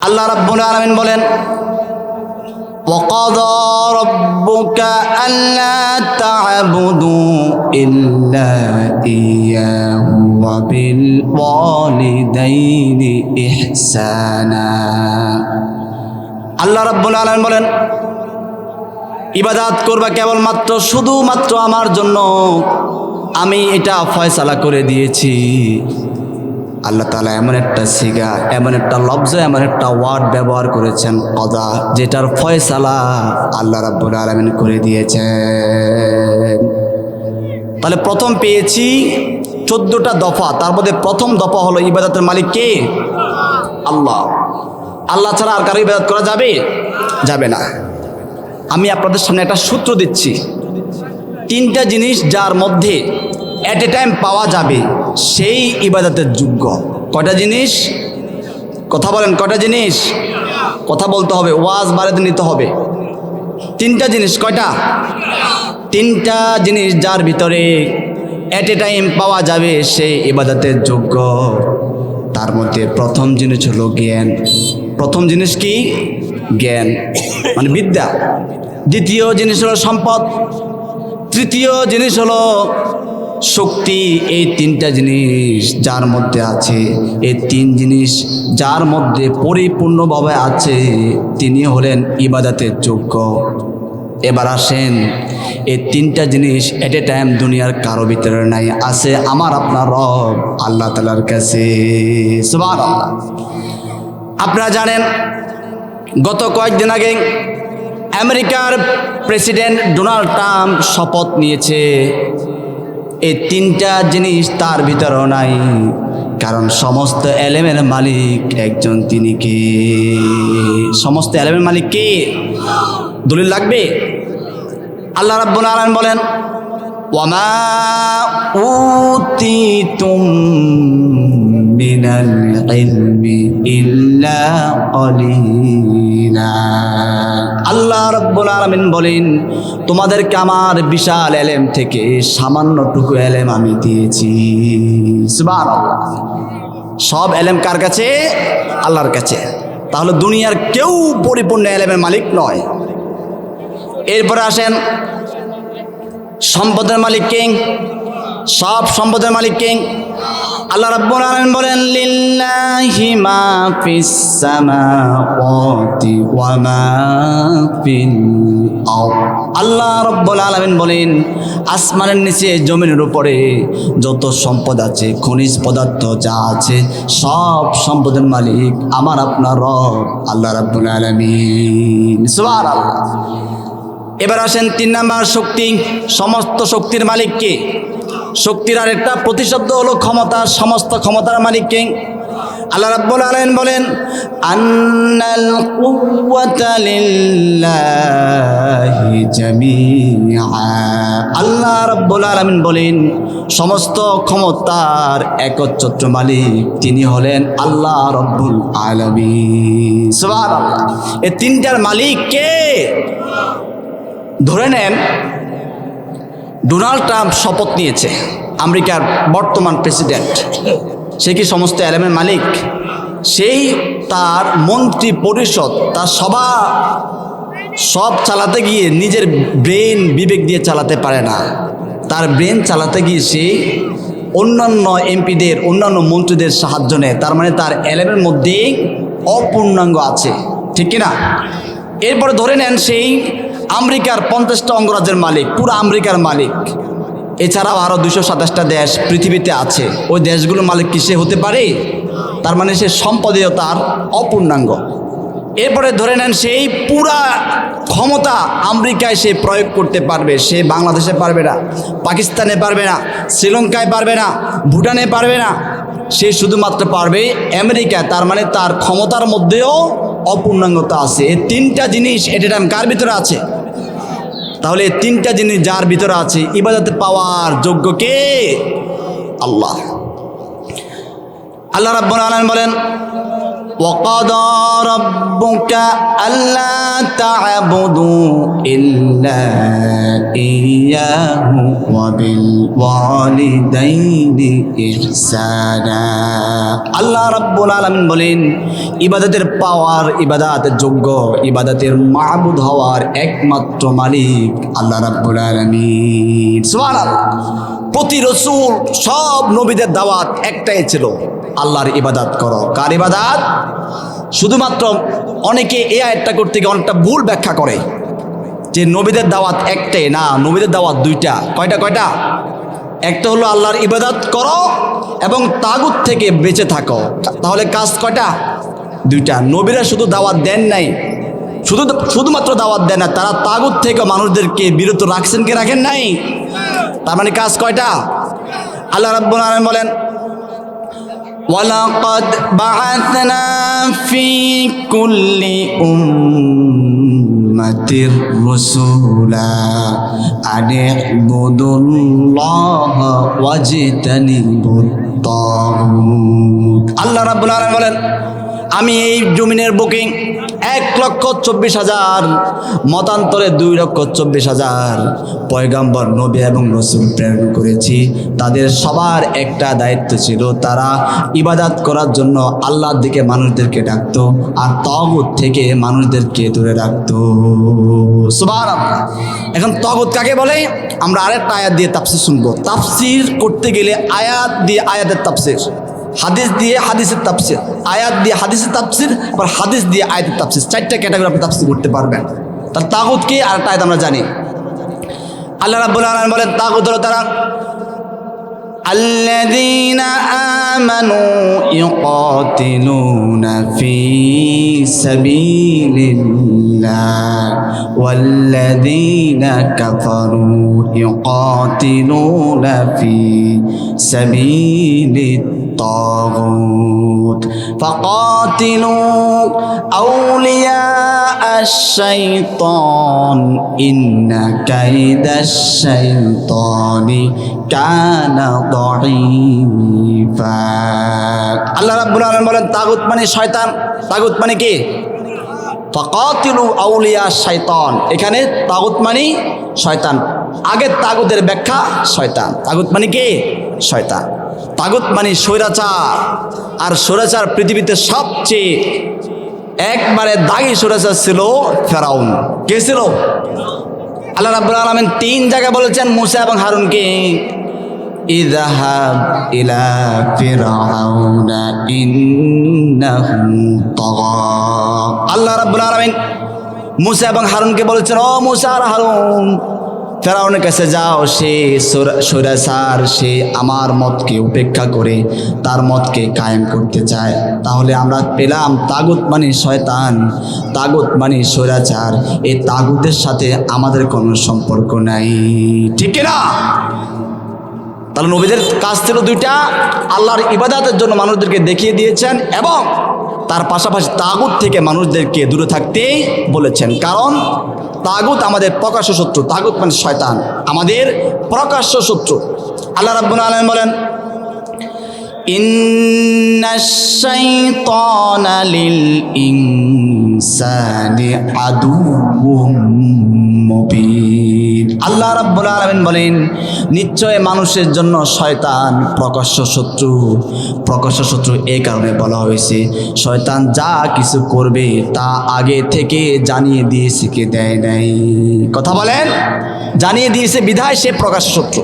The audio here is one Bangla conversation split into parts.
আল্লাহ রাব্বুল আলামিন বলেন وقضى ربك ألا تعبدوا إلا إياه وبالوالدين إحسانا আল্লাহ রাব্বুল আলামিন বলেন ইবাদাত করবা কেবলমাত্র শুধুমাত্র আমার জন্য আমি এটা ফয়সালা করে দিয়েছি আল্লাহ তালা এমন একটা সিগা এমন একটা লব্জ এমন একটা ওয়ার্ড ব্যবহার করেছেন কদা, যেটার ফয়সালা আল্লাহ রাব্বুল আলমিন করে দিয়েছেন। তাহলে প্রথম পেয়েছি চোদ্দটা দফা, তার মধ্যে প্রথম দফা হলো ইবাদতের মালিক কে? আল্লাহ। আল্লাহ ছাড়া আর কারও ইবাদত করা যাবে? যাবে না। আমি আপনাদের সামনে একটা সূত্র দিচ্ছি। তিনটা জিনিস যার মধ্যে অ্যাট এ টাইম পাওয়া যাবে। সেই ইবাদতের যোগ্য। কয়টা জিনিস? কথা বলেন, কয়টা জিনিস? কথা বলতে হবে, ওয়াজ বাড়িতে নিতে হবে। তিনটা জিনিস, কয়টা? তিনটা জিনিস যার ভিতরে অ্যাট এ টাইম পাওয়া যাবে সেই ইবাদতের যোগ্য। তার মধ্যে প্রথম জিনিস হলো জ্ঞান। প্রথম জিনিস কি? জ্ঞান। মানে বিদ্যা। দ্বিতীয় জিনিস হলো সম্পদ। তৃতীয় জিনিস হলো শক্তি এই তিনটা জিনিস যার মধ্যে আছে। এই তিন জিনিস যার মধ্যে পরিপূর্ণভাবে আছে, তিনি হলেন ইবাদাতের যোগ্য। এবার আসেন, এই তিনটা জিনিস এট এ টাইম দুনিয়ার কারও ভিতরে নাই, আছে আমার, আপনার রব, আল্লাহ তালার কাছে। সুবহানাল্লাহ। আপনারা জানেন, গত কয়েকদিন আগে আমেরিকার প্রেসিডেন্ট ডোনাল্ড ট্রাম্প শপথ নিয়েছে। এই তিনটা জিনিস তার ভিতরেও নাই। কারণ সমস্ত এলেমের মালিক একজন তিনি কে? সমস্ত এলেমের মালিক কে? দলিল লাগবে? আল্লাহ রাব্বুল আলামিন বলেন, ওয়ামা উতিতুম মিনাল ইলমি ইল্লা কলিলা আল্লাহ রাব্বুল আলামিন বলেন তোমাদেরকে আমার বিশাল এলেম থেকে সামান্যটুকু এলেম আমি দিয়েছি। সব এলেম কার কাছে? আল্লাহর কাছে। তাহলে দুনিয়ার কেউ পরিপূর্ণ এলেমের মালিক নয়। এরপরে আসেন, সম্পদের মালিক কিং? সব সম্পদের মালিক কিং? আল্লাহ রাব্বুল আলামিন বলেন, লিল্লাহি মা ফিস সামাওয়াতি ওয়া মা ফিল আরদ। আল্লাহ রাব্বুল আলামিন বলেন, আসমানের নিচে, জমিনের উপরে যত সম্পদ আছে, খনিজ পদার্থ যা আছে, সব সম্পদের মালিক আমার আপনার রব। আল্লাহ রাব্বুল আলামিন, সুবহানাল্লাহ। এবার আসেন তিন নাম্বার শক্তি, সমস্ত শক্তির মালিক কে? শক্তির আরেকটা প্রতিশব্দ হলো ক্ষমতা, সমস্ত ক্ষমতার মালিক কে? আল্লাহ রাব্বুল আলামিন বলেন, আন্নাল কুওয়াতা লিল্লাহি জামিআ। আল্লাহ রাব্বুল আলামিন বলেন, সমস্ত ক্ষমতার একচ্ছত্র মালিক তিনি হলেন আল্লাহ রব্বুল আলামিন। সুবহানাল্লাহ। এই তিনটার মালিক কে? ধরে নেন ডোনাল্ড ট্রাম্প শপথ নিয়েছে, আমেরিকার বর্তমান প্রেসিডেন্ট। সে কি সমস্ত এলেমের মালিক? সেই তার মন্ত্রী পরিষদ তার সভা সব চালাতে গিয়ে নিজের ব্রেন বিবেক দিয়ে চালাতে পারে না। তার ব্রেন চালাতে গিয়ে সে অন্যান্য এমপিদের, অন্যান্য মন্ত্রীদের সাহায্য নেয়। তার মানে তার অ্যালেমের মধ্যে অপূর্ণাঙ্গ আছে। ঠিক কিনা? এরপরে ধরে নেন সেই আমেরিকার পঞ্চাশটা অঙ্গরাজ্যের মালিক, পুরো আমেরিকার মালিক। এছাড়াও আরও দুশো সাতাশটা দেশ পৃথিবীতে আছে। ওই দেশগুলোর মালিক কি সে হতে পারে? তার মানে সে সম্পদেও তার অপূর্ণাঙ্গ। এরপরে ধরে নেন সেই পুরা ক্ষমতা আমেরিকায় সে প্রয়োগ করতে পারবে। সে বাংলাদেশে পারবে না, পাকিস্তানে পারবে না, শ্রীলঙ্কায় পারবে না, ভুটানে পারবে না। সে শুধুমাত্র পারবে আমেরিকা তার মানে তার ক্ষমতার মধ্যেও অপূর্ণাঙ্গতা আছে। এই তিনটা জিনিস এটা কার ভিতরে আছে? তাহলে এই তিনটা জিনিস যার ভিতরে আছে? ইবাদতে পাওয়ার যোগ্য কে? আল্লাহ। আল্লাহ রাব্বুল আলামিন বলেন وقضى ربك ألا تعبدوا إلا إياه وبالوالدين إحسانا আল্লাহ রাব্বুল আলামিন বলেন ইবাদতের পাওয়ার ইবাদতের যোগ্য ইবাদতের মাহবুদ হওয়ার একমাত্র মালিক আল্লাহ রাব্বুল আলামিন সুবহানাল্লাহ প্রতি রসুল সব নবীদের দাওয়াত একটাই ছিল আল্লাহর ইবাদাত করো। কার ইবাদাত? শুধুমাত্র অনেকে এ আয়াতটা করতে গিয়ে অনেকটা ভুল ব্যাখ্যা করে। যে নবীদের দাওয়াত একটাই, না, নবীদের দাওয়াত দুইটা। কয়টা কয়টা? একটা হলো আল্লাহর ইবাদাত করো এবং তাগুত থেকে বেঁচে থাকো। তাহলে কাজ কয়টা? দুইটা। নবীরা শুধু দাওয়াত দেন নাই। শুধু, শুধুমাত্র দাওয়াত দেন না তারা তাগুত থেকে মানুষদেরকে বিরত রাখছেন কি রাখেন নাই? তার মানে কাজ কয়টা? আল্লাহ রাব্বুল আলামিন বলেন ولقد بعثنا في كل أمة رسولا أن اعبدوا الله واجتنبوا الطاغوت আল্লাহ রাব্বুল আলামিন বলেন আমি এই জমিনের বুকিং এক লক্ষ চব্বিশ হাজার, মতান্তরে দুই লক্ষ চব্বিশ হাজার। পয়গাম্বর নবী এবং রসুল প্রেরণ করেছি। তাদের সবার একটা দায়িত্ব ছিল তারা ইবাদাত করার জন্য আল্লাহর দিকে মানুষদেরকে ডাকতো আর তগুত থেকে মানুষদেরকে দূরে রাখতো। সুবার এখন তগুত কাকে বলে? আমরা আরেকটা আয়াত দিয়ে তাফসির শুনব। তাফসির করতে গেলে আয়াত দিয়ে আয়াতের তাফসির। হাদিস দিয়ে হাদিসের তাফসির আয়াত দিয়ে হাদিসের তাফসির আবার হাদিস দিয়ে আয়াতের তাফসির চারটা ক্যাটাগরি আপনি তাফসির করতে পারবেন তার তাগুত কি আর একটা আয়াত আমরা জানি আল্লাহ রাব্বুল আলামিন বলেন তাগুত হলো তারা الذين آمنوا يقاتلون في سبيل الله والذين كفروا يقاتلون في سبيل الطاغوت فقاتلوا أولياء الشيطان إن كيد الشيطان كان ضعيفا আল্লাহ রাব্বুল আলামিন বলেন তাগুত মানে শয়তান তাগুত মানে কি ফাকাতিলু আউলিয়া শয়তান এখানে তাগুত মানে শয়তান আগের তাগুতের ব্যাখ্যা শয়তান তাগুত মানে কি শয়তান তাগুত মানে স্বৈরাচার। আর স্বৈরাচার পৃথিবীতে সবচেয়ে একবারে দাগি স্বৈরাচার ছিল ফেরাউন। কে ছিল? আল্লাহ রাব্বুল আলামিন তিন জায়গায় বলেছেন মুসা এবং হারুনকে আল্লাহ রাব্বুল আলামিন মুসা এবং হারুনকে বলেছেন, ও মুসা আর হারুন ফেরাউনের কাছে যাও, সে সৈরাসার, সে আমার মতকে উপেক্ষা করে, তার মতকে কায়েম করতে চায়। তাহলে আমরা পেলাম তাগুত মানে শয়তান, তাগুত মানে স্বৈরাচার এই তাগুতের সাথে আমাদের কোনো সম্পর্ক নাই। ঠিক না তাহলে নবীদের কাজ ছিল দুইটা আল্লাহর ইবাদাতের জন্য মানুষদেরকে দেখিয়ে দিয়েছেন এবং তার পাশাপাশি তাগুত থেকে মানুষদেরকে দূরে থাকতে বলেছেন। কারণ তাগুত আমাদের প্রকাশ্য শত্রু, তাগুত মানে শয়তান, আমাদের প্রকাশ্য শত্রু। আল্লাহ রাব্বুল আলম বলেন ইন্সানি আদু মুবিন। আল্লাহ রাব্বুল আলামিন বলেন, নিশ্চয় মানুষের জন্য শয়তান প্রকাশ্য শত্রু প্রকাশ্য শত্রু এই কারণে বলা হয়েছে, শয়তান যা কিছু করবে তা আগে থেকে জানিয়ে দিয়েছে কে দেয় নাই। কথা বলেন? জানিয়ে দিয়েছে বিধায় সে প্রকাশ্য শত্রু।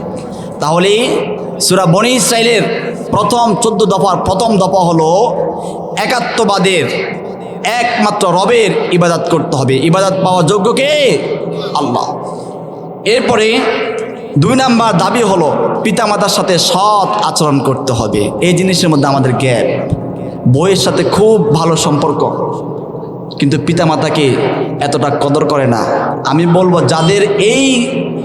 তাহলে সুরা বনি ইসরাইলের প্রথম চোদ্দ দফার প্রথম দফা হলো একাত্মবাদের একমাত্র রবের ইবাদত করতে হবে। ইবাদত পাওয়ার যোগ্য কে? আল্লাহ। এরপরে দুই নাম্বার দাবি হলো পিতামাতার সাথে সৎ আচরণ করতে হবে। এই জিনিসের মধ্যে আমাদের গ্যাপ। বইয়ের সাথে খুব ভালো সম্পর্ক। কিন্তু পিতামাতাকে এতটা কদর করে না? আমি বলব, যাদের এই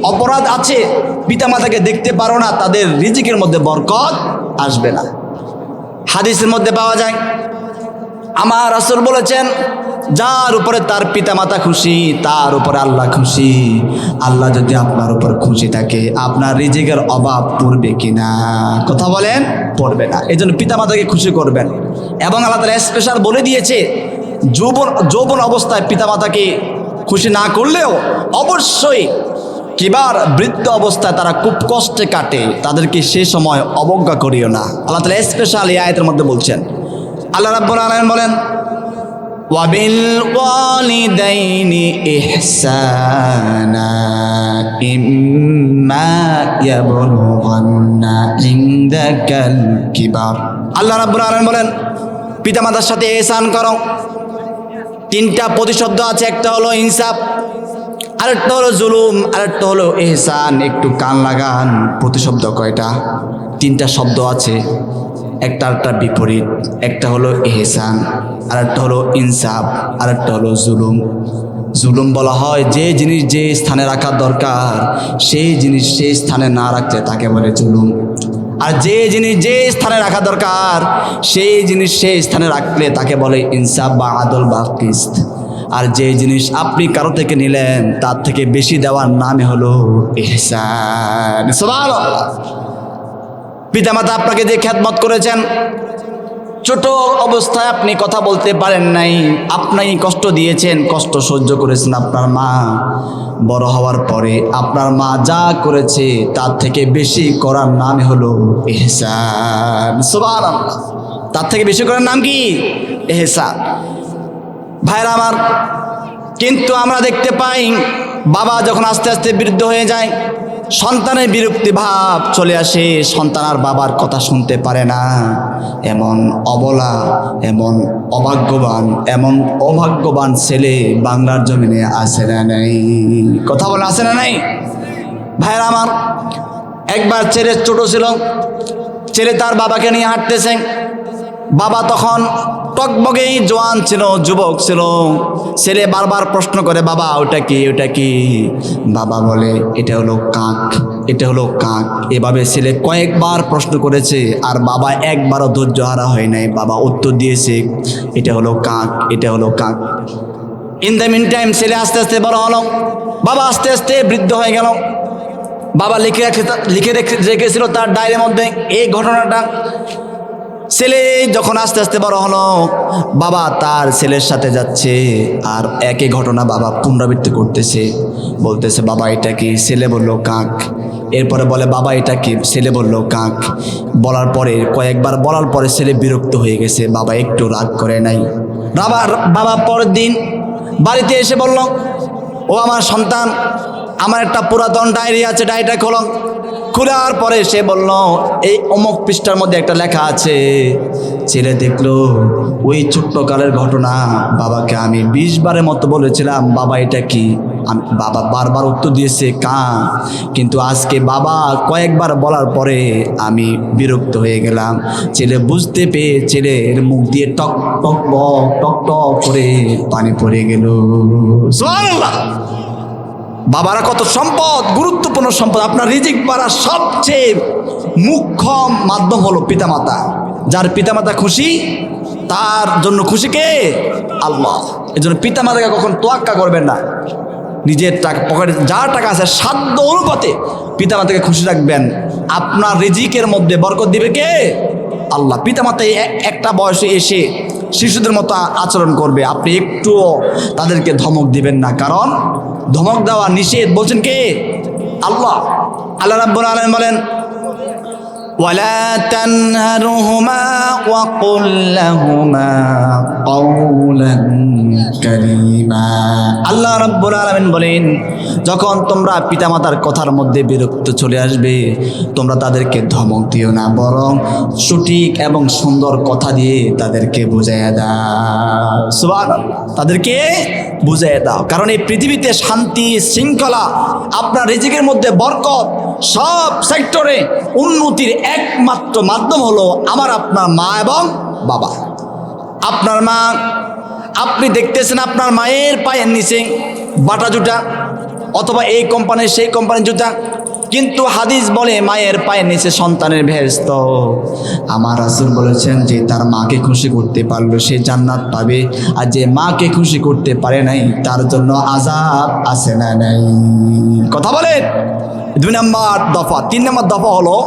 অপরাধ আছে, পিতামাতাকে দেখতে পারো না, তাদের রিজিকের মধ্যে বরকত আসবে না। হাদিসের মধ্যে পাওয়া যায়, আমার রাসূল বলেছেন যার উপরে তার পিতামাতা খুশি, তার উপরে আল্লাহ খুশি। আল্লাহ যদি আপনার উপর খুশি থাকে, আপনার রিজিকের অভাব পড়বে কিনা? কথা বলেন, পড়বে না। এই জন্য পিতামাতাকে খুশি করবেন। এবং আল্লাহ তালা স্পেশাল বলে দিয়েছে, যৌবন যৌবন অবস্থায় পিতামাতাকে খুশি না করলেও অবশ্যই কিবার বৃদ্ধ অবস্থায় তারা খুব কষ্টে কাটে, তাদেরকে সে সময় অবজ্ঞা করিও না। আল্লাহ তালা স্পেশাল এই আয়তের মধ্যে বলছেন। আল্লাহ রাব্বুল আলামিন বলেন وبالوالدين إحسانا إما يبلغن عندك الكبر আল্লাহ রাব্বুল আলামিন বলেন পিতামাতার সাথে এহসান করো তিনটা প্রতিশব্দ আছে একটা হলো ইনসাফ আরেকটা হলো জুলুম আরেকটা হলো এহসান একটু কান লাগান প্রতিশব্দ কয়টা তিনটা শব্দ আছে একটা একটা বিপরীত একটা হলো এহসান আরেকটা হলো ইনসাফ, আরেকটা হলো জুলুম। জুলুম বলা হয় যে জিনিস যে স্থানে রাখার দরকার, সেই জিনিস সেই স্থানে না রাখতে তাকে বলে জুলুম। আর যে জিনিস যে স্থানে রাখা দরকার, সেই জিনিস সেই স্থানে রাখলে তাকে বলে ইনসাফ বা আদল বা কিস্ত। আর যে জিনিস আপনি কারও থেকে নিলেন, তার থেকে বেশি দেওয়ার নামে হলো সুবহানাল্লাহ। পিতামাতা আপনাকে যে খ্যাতমত করেছেন ছোট অবস্থায় আপনি কথা বলতে পারেন নাই। আপনাই কষ্ট দিয়েছেন, কষ্ট সহ্য করেছেন আপনার মা। বড় হওয়ার পরে আপনার মা যা করেছে তার থেকে বেশি করার নাম হলো এহসান। সুবহানাল্লাহ। তার থেকে বেশি করার নাম কি? এহসান। ভাইরা আমার, কিন্তু আমরা দেখতে পাই, বাবা যখন আস্তে আস্তে বৃদ্ধ হয়ে যায় সন্তানের বিরক্তি ভাব চলে আসে, সন্তান আর বাবার কথা শুনতে পারে না। এমন অবলা, এমন অভাগ্যবান এমন অভাগ্যবান ছেলে বাংলার জমিনে আসে না নাই। কথা বলে আসে না নাই? ভাইরা আমার, একবার ছেলে ছোট ছিল, ছেলে তার বাবাকে নিয়ে হাঁটতেছে। বাবা তখন টকবগেই জোয়ান ছিল, যুবক ছিল। ছেলে বারবার প্রশ্ন করে, বাবা, ওটা কি ওটা কি? বাবা বলে, এটা হলো কাক, এটা হলো কাক। এভাবে ছেলে কয়েকবার প্রশ্ন করেছে, আর বাবা একবারও ধৈর্য হারা হয় নাই। বাবা উত্তর দিয়েছে, এটা হলো কাক, এটা হলো কাক। ইন দ্য মিন টাইম ছেলে আস্তে আস্তে বড় হলো। বাবা আস্তে আস্তে বৃদ্ধ হয়ে গেল। বাবা লিখে রাখে লিখে রেখে রেখেছিল তার ডায়ের মধ্যে, এই ঘটনাটা। ছেলে যখন আস্তে আস্তে বড় হলো, বাবা তার ছেলের সাথে যাচ্ছে আর একই ঘটনা বাবা পুনরাবৃত্তি করতেছে। বলতেছে, বাবা, এটা কি? ছেলে বলল, কাক। এরপরে বলে, বাবা, এটা কি? ছেলে বলল, কাক। বলার পরে, কয়েকবার বলার পরে ছেলে বিরক্ত হয়ে গেছে। বাবা একটু রাগ করে নাই। বাবা বাবা পরের দিন বাড়িতে এসে বলল, ও আমার সন্তান, আমার একটা পুরাতন ডায়েরি আছে, ডায়েরিটা খোলো। খোলার পরে সে বলল, এই অমুক পৃষ্ঠার মধ্যে একটা লেখা আছে, ছেলে দেখল ওই ছোট্ট কালের ঘটনা। বাবাকে আমি বিশ বারের মতো বলেছিলাম, বাবা, এটা কি? আমি, বাবা বারবার উত্তর দিয়েছে, কা। কিন্তু আজকে বাবা কয়েকবার বলার পরে আমি বিরক্ত হয়ে গেলাম। ছেলে বুঝতে পেয়ে ছেলের মুখ দিয়ে টক টক টক টক করে পানি পড়ে গেল। সুবহানাল্লাহ! বাবারা কত সম্পদ, গুরুত্বপূর্ণ সম্পদ। আপনার রিজিক পাড়ার সবচেয়ে মুখ্য মাধ্যম হলো পিতামাতা। যার পিতামাতা খুশি, তার জন্য খুশি কে? আল্লাহ। এই জন্য পিতামাতাকে কখন তোয়াক্কা করবেন না। নিজের টাকা পকেটে যা টাকা আছে, সাধ্য অনুপাতে পিতামাতাকে খুশি রাখবেন। আপনার রিজিকের মধ্যে বরকত দিবে কে? আল্লাহ। পিতামাতা একটা বয়সে এসে শিশুদের মতো আচরণ করবে। আপনি একটুও তাদেরকে ধমক দিবেন না। কারণ ধমক দেওয়া নিষেধ বলছেন কে? আল্লাহ। আল্লাহ রাব্বুল আলম বলেন ولا تنهرهما وقل لهما قولا كريما আল্লাহ রাব্বুল আলামিন বলেন যখন তোমরা পিতামাতার কথার মধ্যে বিরক্ত চলে আসবে তোমরা তাদেরকে ধমক দিও না বরং সঠিক এবং সুন্দর কথা দিয়ে তাদেরকে বুঝাইয়া দাও সুবহানাল্লাহ তাদেরকে বুঝাইয়া দাও কারণ এই পৃথিবীতে শান্তি শৃঙ্খলা আপনার রিজিকের মধ্যে বরকত সব সেক্টরে উন্নতির একমাত্র মাধ্যম হলো আমার আপনার মা এবং বাবা। আপনার মা, আপনি দেখতেছেন আপনার মায়ের পায়ের নিচে বাটা জুটা অথবা এই কোম্পানির সেই কোম্পানির জুতা। কিন্তু হাদিস বলে, মায়ের পায়ের নিচে সন্তানের ভেস্ত। আমার রাসুল বলেছেন যে, তার মাকে খুশি করতে পারল সে জান্নাত পাবে, আর যে মাকে খুশি করতে পারে নাই, তার জন্য আজাব আছে না নাই। কথা বলে দুই নম্বর দফা। তিন নম্বর দফা হলো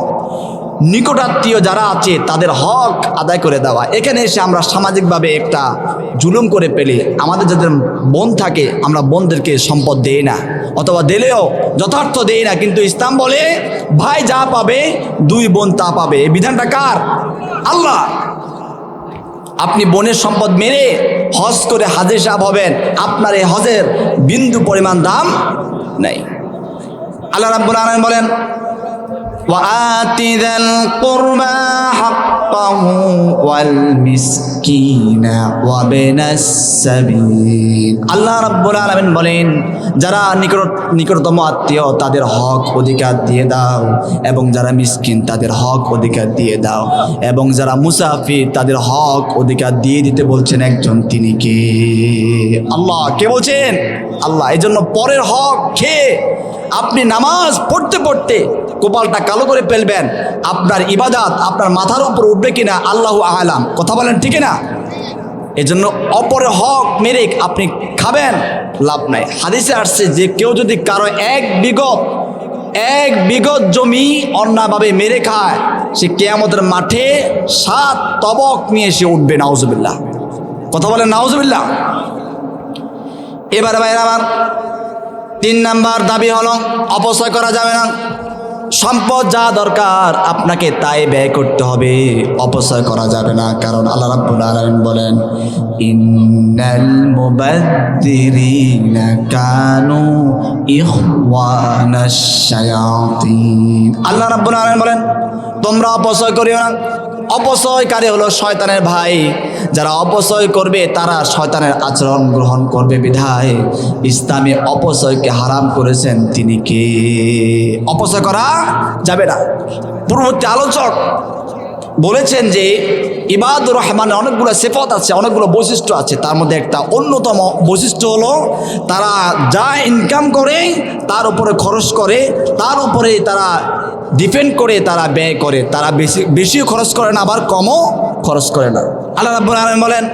নিকটাত্মীয় যারা আছে, তাদের হক আদায় করে দেওয়া। এখানে এসে আমরা সামাজিকভাবে একটা জুলুম করে পেলে আমাদের যাদের বোন থাকে, আমরা বোনদেরকে সম্পদ দেই না। অথবা দিলেও যথার্থ দেই না। কিন্তু ইসলাম বলে, ভাই যা পাবে, দুই বোন তা পাবে। এই বিধানটা কার? আল্লাহ। আপনি বোনের সম্পদ মেরে হজ করে হাজির সাহেব হবেন। আপনার এই হজের বিন্দু পরিমাণ দাম নেই। আল্লাহ রাব্বুল আলামিন বলেন وآت ذا القربى حقه والمسكين وابن السبيل আল্লাহ রাব্বুল আলামিন বলেন যারা নিকট নিকটতম আত্মীয় তাদের হক অধিকার দিয়ে দাও এবং যারা মিসকিন তাদের হক অধিকার দিয়ে দাও এবং যারা মুসাফির তাদের হক অধিকার দিয়ে দিতে বলছেন একজন তিনি কে আল্লাহ কে বলছেন আল্লাহ এই জন্য পরের হক খেয়ে আপনি নামাজ পড়তে পড়তে কপালটা কালো করে ফেলবেন। আপনার ইবাদাত আপনার মাথার উপর উঠবে কিনা, আল্লাহ আলাম। কথা বলেন ঠিক না এজন্য অপরে হক মেরে আপনি খাবেন, লাভ নাই। হাদিসে আসছে যে কেউ যদি কারও এক বিগত এক বিগত জমি অন্যভাবে মেরে খায়, সে কেয়ামতের মাঠে সাত তবক নিয়ে সে উঠবে, নাউজুবিল্লাহ। কথা বলেন, নাউজুবিল্লাহ। এবার ভাই আমার, তিন নাম্বার দাবি হলো, অপচয় করা যাবে না। সম্পদ যা দরকার, আপনাকে তাই ব্যয় করতে হবে। অপচয় করা যাবে না, কারণ আল্লাহ রাব্বুল আলামিন বলেন, ইন্নাল মুবাদ্দিরিনা কানু ইখওয়ানাশ শায়াতিন। আল্লাহ রাব্বুল আলামিন বলেন, তোমরা অপচয় করিও না অপচয়কারী হলো শয়তানের ভাই। যারা অপচয় করবে, তারা শয়তানের আচরণ গ্রহণ করবে বিধায়। ইসলামে অপচয়কে হারাম করেছেন তিনি কে? অপচয় করা যাবে না। পূর্ববর্তী আলোচক বলেছেন যে, ইবাদুর রহমানের অনেকগুলো সেফত আছে, অনেকগুলো বৈশিষ্ট্য আছে। তার মধ্যে একটা অন্যতম বৈশিষ্ট্য হলো, তারা যা ইনকাম করে, তার উপরে খরচ করে, তার উপরে তারা ডিপেন্ড করে তারা ব্যয় করে তারা বেশি বেশিও খরচ করে না আবার কমও খরচ করে না আল্লাহ রাব্বুল আলামিন বলেন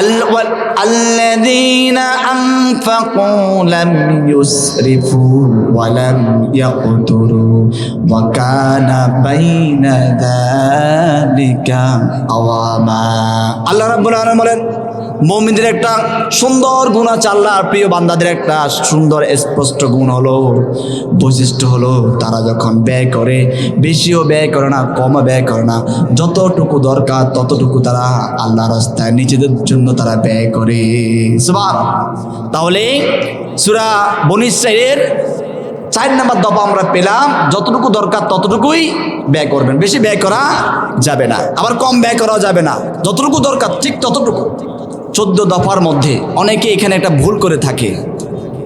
ال- وال- الذين أنفقوا لم يسرفوا ولم يقتروا وكان بين ذلك قواما আল্লাহ রাব্বুল আলামিন বলেন মমিনদের একটা সুন্দর গুণ আছে আল্লাহর প্রিয় বান্দাদের একটা সুন্দর, স্পষ্ট গুণ হলো, বৈশিষ্ট্য হলো, তারা যখন ব্যয় করে, বেশিও ব্যয় করে না, কমও ব্যয় করে না, যতটুকু দরকার, ততটুকু তারা আল্লাহ রাস্তায় নিজেদের জন্য তারা ব্যয় করে। সুবহান। তাহলে সুরা বনিসের চার নাম্বার দফা আমরা পেলাম, যতটুকু দরকার, ততটুকুই ব্যয় করবেন। বেশি ব্যয় করা যাবে না। আবার কম ব্যয় করা যাবে না। যতটুকু দরকার, ঠিক ততটুকু। চোদ্দ দফার মধ্যে অনেকে এখানে একটা ভুল করে থাকে।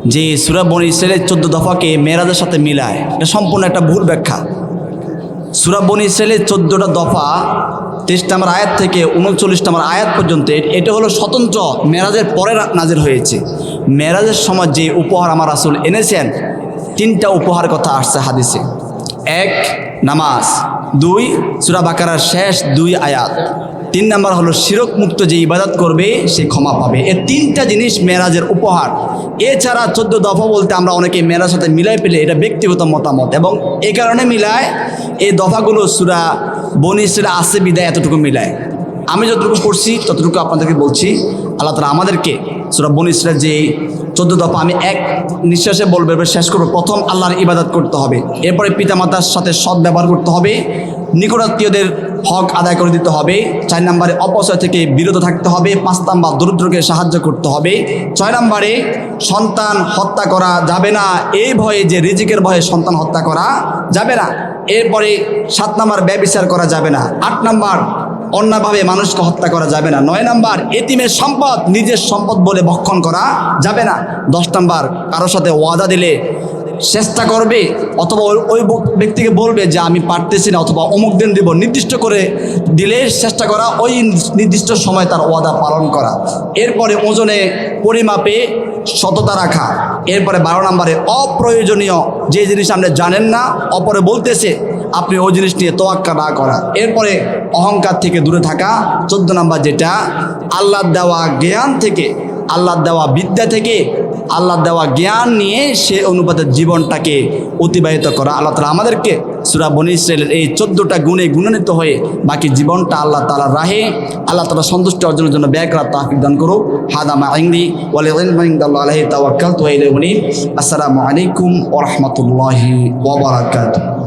যে সুরা বনি ইসরায়েলের চোদ্দ দফাকে মেয়েরাজের সাথে মিলায়। এটা সম্পূর্ণ একটা ভুল ব্যাখ্যা। সুরা বনি ইসরায়েলের চোদ্দোটা দফা তেইশ নম্বর আয়াত থেকে উনচল্লিশ নম্বর আয়াত পর্যন্ত এটা হলো স্বতন্ত্র মেরাজের পরে নাজির হয়েছে। মেরাজের সময় যে উপহার আমার আসল এনেছেন, তিনটা উপহার কথা আসছে হাদিসে। এক, নামাজ। দুই, সুরা বাকারার শেষ দুই আয়াত। তিন নাম্বার হলো শিরক মুক্ত যে ইবাদত করবে, সে ক্ষমা পাবে। এ তিনটা জিনিস মেরাজের উপহার। এছাড়া চোদ্দ দফা বলতে আমরা অনেকে মেরার সাথে মিলাই পেলে এটা ব্যক্তিগত মতামত। এবং এই কারণে মিলায় এই দফাগুলো সুরা বনি সুরা আসে বিদায় এতটুকু মিলায়। আমি যতটুকু পড়ছি, ততটুকু আপনাদেরকে বলছি, আল্লাহ তালা আমাদেরকে সুরা বনি ইসরা যে চোদ্দ দফা, আমি এক নিঃশ্বাসে বলব এবার শেষ করব। প্রথম আল্লাহর ইবাদত করতে হবে। এরপরে পিতামাতার সাথে সৎ ব্যবহার করতে হবে। নিকটাত্মীয়দের হক আদায় করে দিতে হবে। চার নম্বরে অপচয় থেকে বিরত থাকতে হবে। পাঁচ নাম্বার দরিদ্রকে সাহায্য করতে হবে। ছয় নম্বরে সন্তান হত্যা করা যাবে না। এই ভয়ে যে রিজিকের ভয়ে সন্তান হত্যা করা যাবে না। এরপরে সাত নাম্বার ব্যবচার করা যাবে না। আট নাম্বার অন্যভাবে মানুষকে হত্যা করা যাবে না। নয় নাম্বার এতিমের সম্পদ, নিজের সম্পদ বলে ভক্ষণ করা যাবে না। দশ নাম্বার কারোর সাথে ওয়াদা দিলে চেষ্টা করবে অথবা ওই- ব্যক্তিকে বলবে যে আমি পারতেছি না অথবা অমুক দিন দিব। নির্দিষ্ট করে দিলে চেষ্টা করা, ওই নির্দিষ্ট সময় তার ওয়াদা পালন করা। এরপরে ওজনে পরিমাপে সততা রাখা। এরপরে বারো নম্বরে অপ্রয়োজনীয় যে জিনিস আপনি জানেন না, অপরে বলতেছে, আপনি ওই জিনিস নিয়ে তোয়াক্কা না করা। এরপরে অহংকার থেকে দূরে থাকা। চোদ্দ নম্বর যেটা আল্লাহ দেওয়া জ্ঞান থেকে আল্লাহ দেওয়া বিদ্যা থেকে আল্লাহ দেওয়া জ্ঞান নিয়ে সে অনুপাতে জীবনটাকে অতিবাহিত করা। আল্লাহ তালা আমাদেরকে সুরা বনি ইসরায়েলের এই চোদ্দোটা গুণে গুণান্বিত হয়ে বাকি জীবনটা আল্লাহ তালা রাহে, আল্লাহ তালা সন্তুষ্ট অর্জনের জন্য ব্যয় করার তাহফিক দান করো হাদামা আইন্দি ওয়ালে আলহি তাওয়াক্কাল তো আসসালামু আলাইকুম ওরহমতুল্লাহি